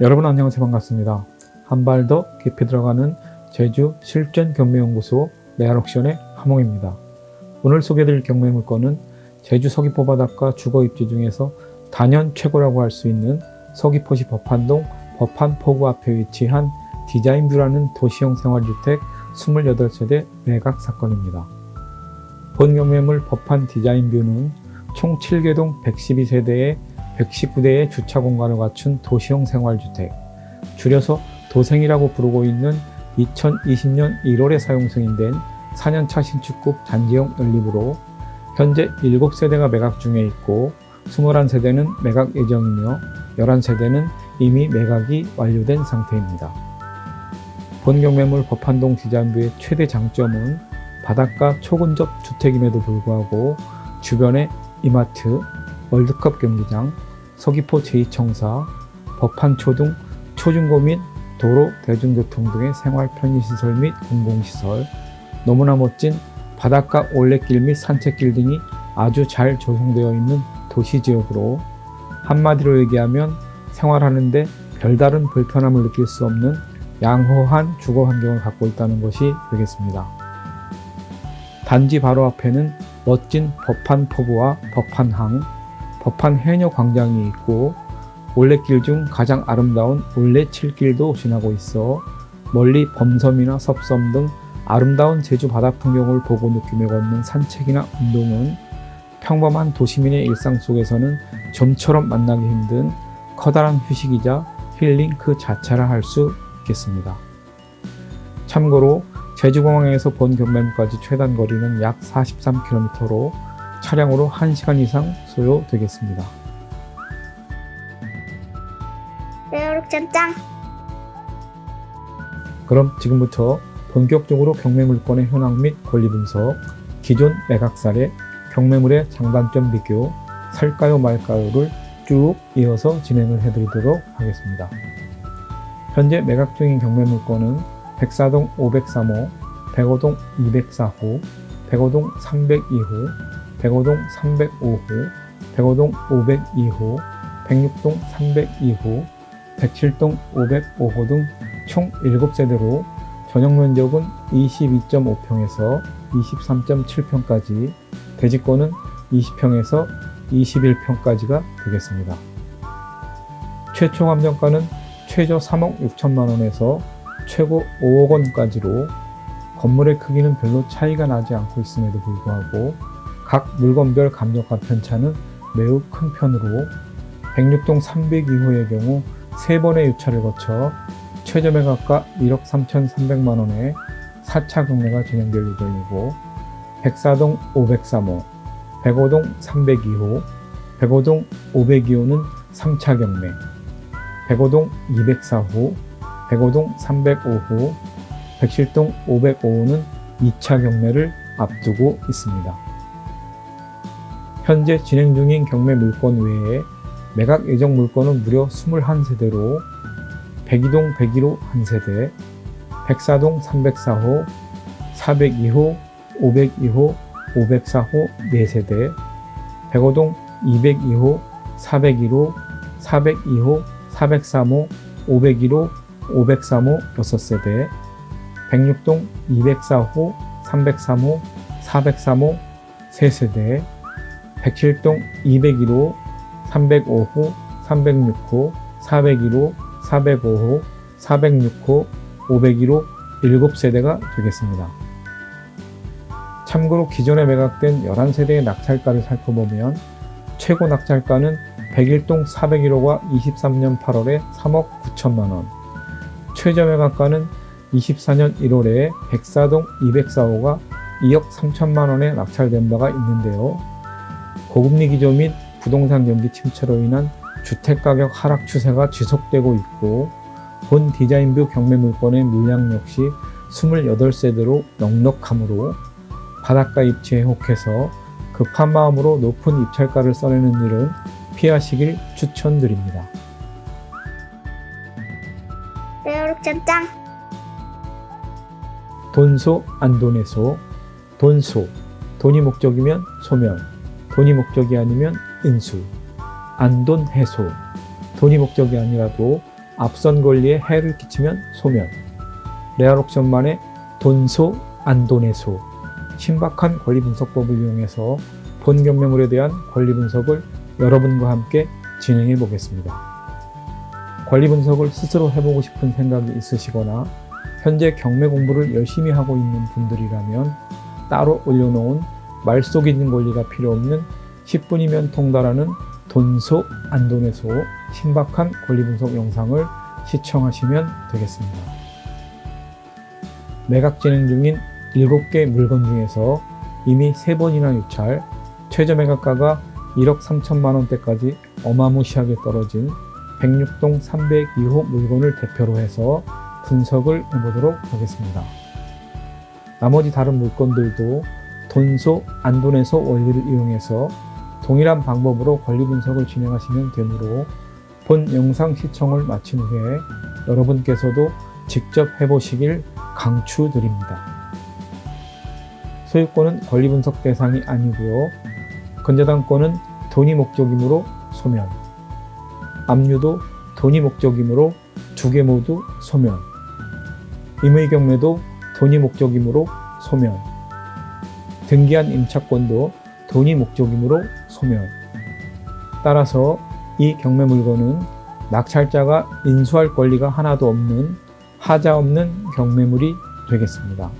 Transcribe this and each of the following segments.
여러분 안녕하세요 반갑습니다. 한 발 더 깊이 들어가는 제주 실전 경매연구소 레알옥션의 하몽입니다. 오늘 소개드릴 경매 물건은 제주 서귀포 바닷가 주거 입지 중에서 단연 최고라고 할 수 있는 서귀포시 법한동 법한포구 앞에 위치한 디자인뷰라는 도시형 생활주택 28세대 매각 사건입니다. 본 경매물 법한 디자인뷰는 총 7개동 112세대의 119대의 주차 공간을 갖춘 도시형 생활주택, 줄여서 도생이라고 부르고 있는 2020년 1월에 사용 승인된 4년차 신축급 단지형 연립으로 현재 7세대가 매각 중에 있고 21세대는 매각 예정이며 11세대는 이미 매각이 완료된 상태입니다. 본 경 매물 법한동 디자인부의 최대 장점은 바닷가 초근접 주택임에도 불구하고 주변에 이마트, 월드컵 경기장, 서귀포 제2청사, 법한초 등 초중고 및 도로, 대중교통 등의 생활 편의시설 및 공공시설, 너무나 멋진 바닷가 올레길 및 산책길 등이 아주 잘 조성되어 있는 도시 지역으로 한마디로 얘기하면 생활하는데 별다른 불편함을 느낄 수 없는 양호한 주거 환경을 갖고 있다는 것이 되겠습니다. 단지 바로 앞에는 멋진 법한 포구와 법한항, 법한 해녀 광장이 있고 올레길 중 가장 아름다운 올레칠길도 지나고 있어 멀리 범섬이나 섭섬 등 아름다운 제주 바다 풍경을 보고 느끼며 걷는 산책이나 운동은 평범한 도시민의 일상 속에서는 좀처럼 만나기 힘든 커다란 휴식이자 힐링 그 자체라 할 수 있겠습니다. 참고로 제주공항에서 본 경매물까지 최단 거리는 약 43km로 차량으로 1시간 이상 소요되겠습니다. 레오룩션 짱! 그럼 지금부터 본격적으로 경매물건의 현황 및 권리 분석, 기존 매각 사례, 경매물의 장단점 비교, 살까요 말까요를 쭉 이어서 진행을 해드리도록 하겠습니다. 현재 매각 중인 경매물건은 백사동 503호, 백오동 204호, 백오동 302호, 백오동 305호, 백오동 502호, 백육동 302호, 백칠동 505호 등 총 7세대로 전용 면적은 22.5평에서 23.7평까지, 대지권은 20평에서 21평까지가 되겠습니다. 최초 감정가는 최저 3억 6천만 원에서 최고 5억 원까지로 건물의 크기는 별로 차이가 나지 않고 있음에도 불구하고 각 물건별 감정가 편차는 매우 큰 편으로 106동 302호의 경우 3번의 유차를 거쳐 최저 매각가 1억 3,300만 원에 4차 경매가 진행될 예정이고 백사동 503호, 백오동 302호, 백오동 502호는 3차 경매, 백오동 204호, 백오동 305호, 백실동 505호는 2차 경매를 앞두고 있습니다. 현재 진행 중인 경매 물건 외에 매각 예정 물건은 무려 21세대로 백이동 101호 1세대, 백사동 304호, 402호, 502호, 504호 4세대, 백오동 202호, 401호, 402호, 403호, 501호, 503호 6세대, 백육동 204호, 303호, 403호 3세대, 백칠동 201호, 305호, 306호, 401호, 405호, 406호, 501호 7세대가 되겠습니다. 참고로 기존에 매각된 11세대의 낙찰가를 살펴보면 최고 낙찰가는 101동 401호가 23년 8월에 3억 9천만 원, 최저 매각가는 24년 1월에 104동 204호가 2억 3천만 원에 낙찰된 바가 있는데요. 고금리 기조 및 부동산 경기 침체로 인한 주택가격 하락 추세가 지속되고 있고 본 디자인뷰 경매 물건의 물량 역시 28세대로 넉넉하므로 바닷가 입지에 혹해서 급한 마음으로 높은 입찰가를 써내는 일은 피하시길 추천드립니다. 짱! 돈소 안돈에소 돈소 돈이 목적이면 소멸 돈이 목적이 아니면 인수 안돈 해소 돈이 목적이 아니라도 앞선 권리에 해를 끼치면 소멸. 레알 옥션만의 돈소 안돈의소 신박한 권리 분석법을 이용해서 본 경매물에 대한 권리 분석을 여러분과 함께 진행해 보겠습니다. 권리 분석을 스스로 해보고 싶은 생각이 있으시거나 현재 경매 공부를 열심히 하고 있는 분들이라면 따로 올려놓은 말속 있는 권리가 필요 없는 10분이면 통달하는 돈소 안돈의소 신박한 권리 분석 영상을 시청하시면 되겠습니다. 매각 진행 중인 7개 물건 중에서 이미 3번이나 유찰, 최저 매각가가 1억 3천만 원대까지 어마무시하게 떨어진 106동 302호 물건을 대표로 해서 분석을 해보도록 하겠습니다. 나머지 다른 물건들도 돈소, 안돈에서 원리를 이용해서 동일한 방법으로 권리 분석을 진행하시면 되므로 본 영상 시청을 마친 후에 여러분께서도 직접 해보시길 강추드립니다. 소유권은 권리 분석 대상이 아니고요. 건재당권은 돈이 목적이므로 소멸. 압류도 돈이 목적이므로 두 개 모두 소멸. 임의 경매도 돈이 목적이므로 소멸. 등기한 임차권도 돈이 목적이므로 소멸. 따라서 이 경매 물건은 낙찰자가 인수할 권리가 하나도 없는 하자 없는 경매물이 되겠습니다.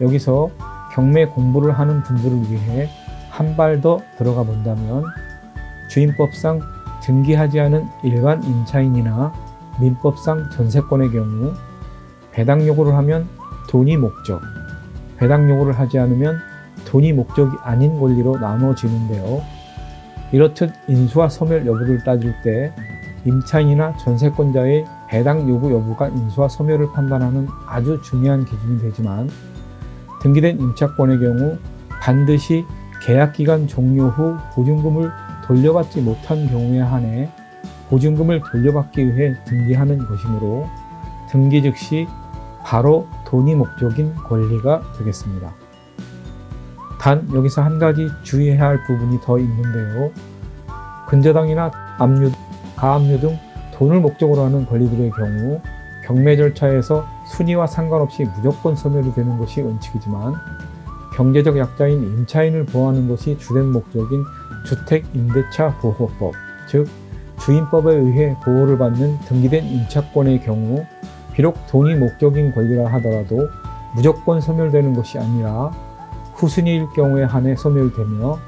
여기서 경매 공부를 하는 분들을 위해 한 발 더 들어가 본다면 주인법상 등기하지 않은 일반 임차인이나 민법상 전세권의 경우 배당 요구를 하면 돈이 목적, 배당 요구를 하지 않으면 돈이 목적이 아닌 권리로 나눠지는데요. 이렇듯 인수와 소멸 여부를 따질 때 임차인이나 전세권자의 배당 요구 여부가 인수와 소멸을 판단하는 아주 중요한 기준이 되지만 등기된 임차권의 경우 반드시 계약 기간 종료 후 보증금을 돌려받지 못한 경우에 한해 보증금을 돌려받기 위해 등기하는 것이므로 등기 즉시 바로 돈이 목적인 권리가 되겠습니다. 단 여기서 한 가지 주의해야 할 부분이 더 있는데요. 근저당이나 압류, 가압류 등 돈을 목적으로 하는 권리들의 경우 경매 절차에서 순위와 상관없이 무조건 소멸이 되는 것이 원칙이지만 경제적 약자인 임차인을 보호하는 것이 주된 목적인 주택임대차 보호법, 즉 주인법에 의해 보호를 받는 등기된 임차권의 경우 비록 돈이 목적인 권리라 하더라도 무조건 소멸되는 것이 아니라 후순위일 경우에 한해 소멸되며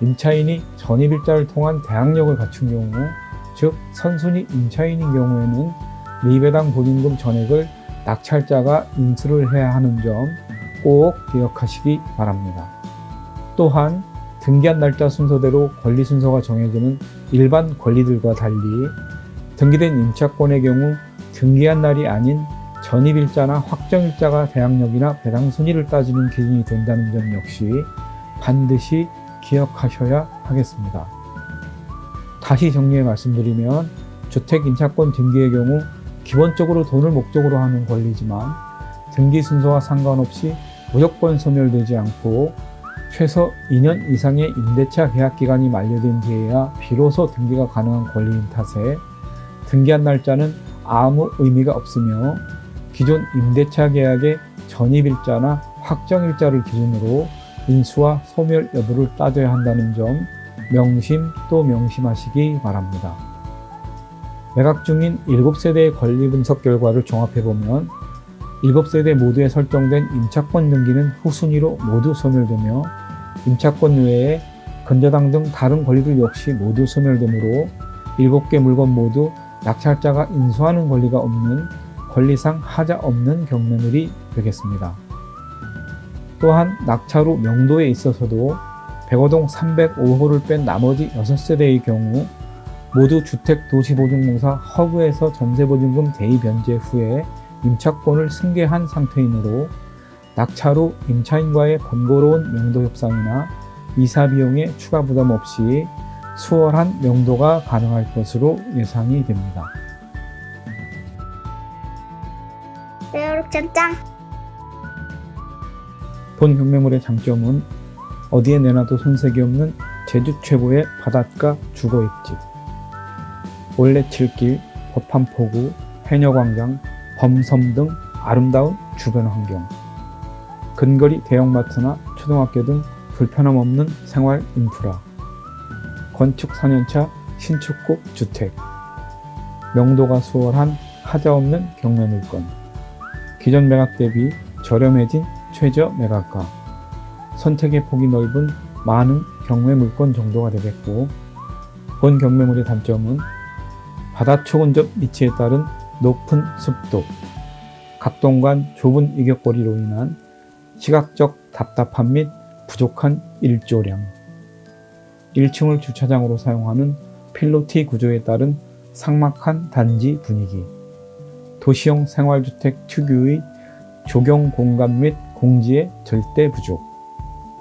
임차인이 전입일자를 통한 대항력을 갖춘 경우 즉 선순위 임차인인 경우에는 미배당 보증금 전액을 낙찰자가 인수를 해야 하는 점 꼭 기억하시기 바랍니다. 또한 등기한 날짜 순서대로 권리 순서가 정해지는 일반 권리들과 달리 등기된 임차권의 경우 등기한 날이 아닌 전입일자나 확정일자가 대항력이나 배당 순위를 따지는 기준이 된다는 점 역시 반드시 기억하셔야 하겠습니다. 다시 정리해 말씀드리면 주택 임차권 등기의 경우 기본적으로 돈을 목적으로 하는 권리지만 등기 순서와 상관없이 무조건 소멸되지 않고 최소 2년 이상의 임대차 계약 기간이 만료된 뒤에야 비로소 등기가 가능한 권리인 탓에 등기한 날짜는 아무 의미가 없으며 기존 임대차 계약의 전입일자나 확정일자를 기준으로 인수와 소멸 여부를 따져야 한다는 점 명심 또 명심하시기 바랍니다. 매각 중인 7세대의 권리 분석 결과를 종합해보면 7세대 모두에 설정된 임차권 등기는 후순위로 모두 소멸되며 임차권 외에 근저당 등 다른 권리들 역시 모두 소멸되므로 7개 물건 모두 낙찰자가 인수하는 권리가 없는 권리상 하자 없는 경매물이 되겠습니다. 또한 낙찰 후 명도에 있어서도 백호동 305호를 뺀 나머지 6세대의 경우 모두 주택도시보증공사 허브에서 전세보증금 대위 변제 후에 임차권을 승계한 상태이므로 낙찰 후 임차인과의 번거로운 명도 협상이나 이사 비용의 추가 부담 없이 수월한 명도가 가능할 것으로 예상이 됩니다. 짱. 본 경매물의 장점은 어디에 내놔도 손색이 없는 제주 최고의 바닷가 주거입지. 올레칠길, 법한포구, 해녀광장, 범섬 등 아름다운 주변 환경, 근거리 대형마트나 초등학교 등 불편함 없는 생활 인프라, 건축 4년차 신축급 주택, 명도가 수월한 하자 없는 경매 물건, 기존 매각 대비 저렴해진 최저 매각가, 선택의 폭이 넓은 많은 경매 물건 정도가 되겠고, 본 경매물의 단점은 바다 초근접 위치에 따른 높은 습도, 각동간 좁은 이격거리로 인한 시각적 답답함 및 부족한 일조량, 1층을 주차장으로 사용하는 필로티 구조에 따른 삭막한 단지 분위기, 도시형 생활주택 특유의 조경 공간 및 공지의 절대 부족,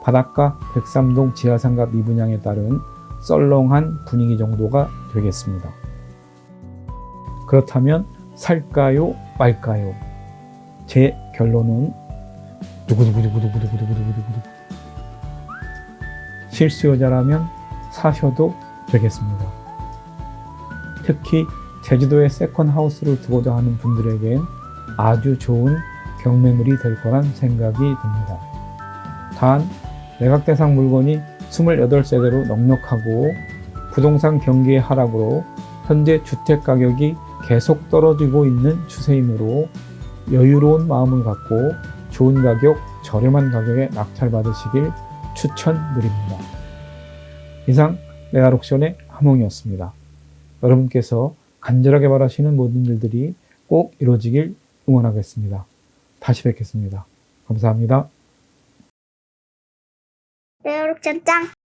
바닷가 103동 지하상가 미분양에 따른 썰렁한 분위기 정도가 되겠습니다. 그렇다면 살까요, 말까요? 제 결론은 두구두구두구두구두구두구두구 실수 여자라면 사셔도 되겠습니다. 특히 제주도에 세컨하우스를 두고자 하는 분들에겐 아주 좋은 경매물이 될 거란 생각이 듭니다. 단, 매각 대상 물건이 28세대로 넉넉하고 부동산 경기의 하락으로 현재 주택 가격이 계속 떨어지고 있는 추세이므로 여유로운 마음을 갖고 좋은 가격, 저렴한 가격에 낙찰받으시길 추천드립니다. 이상 메가록션의 함홍이었습니다. 여러분께서 간절하게 바라시는 모든 일들이 꼭 이루어지길 응원하겠습니다. 다시 뵙겠습니다. 감사합니다. 매우룩전 짱!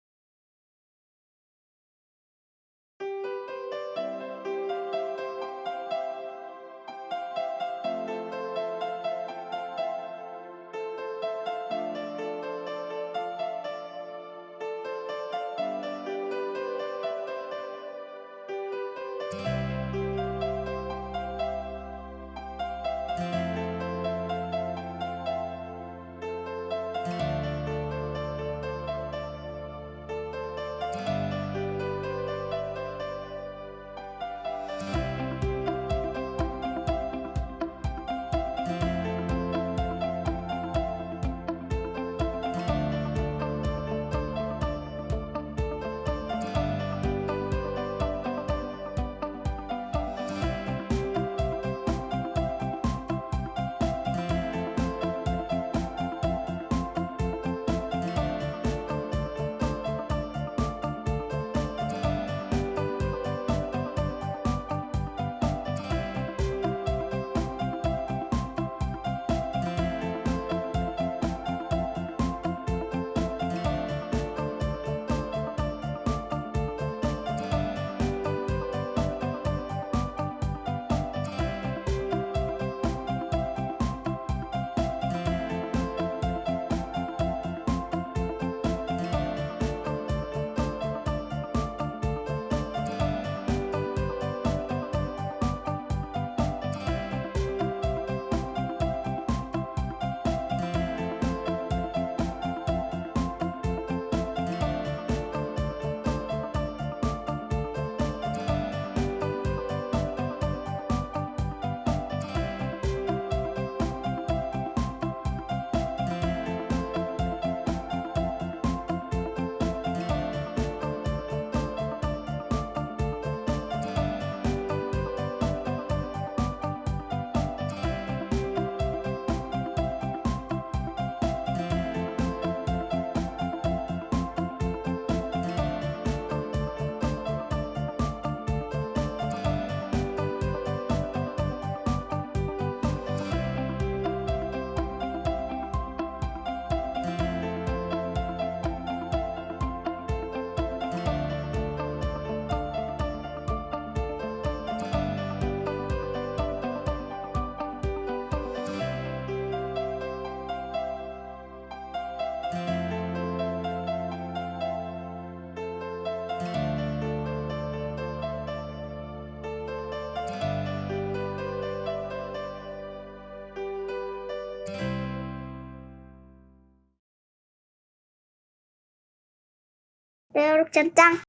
真真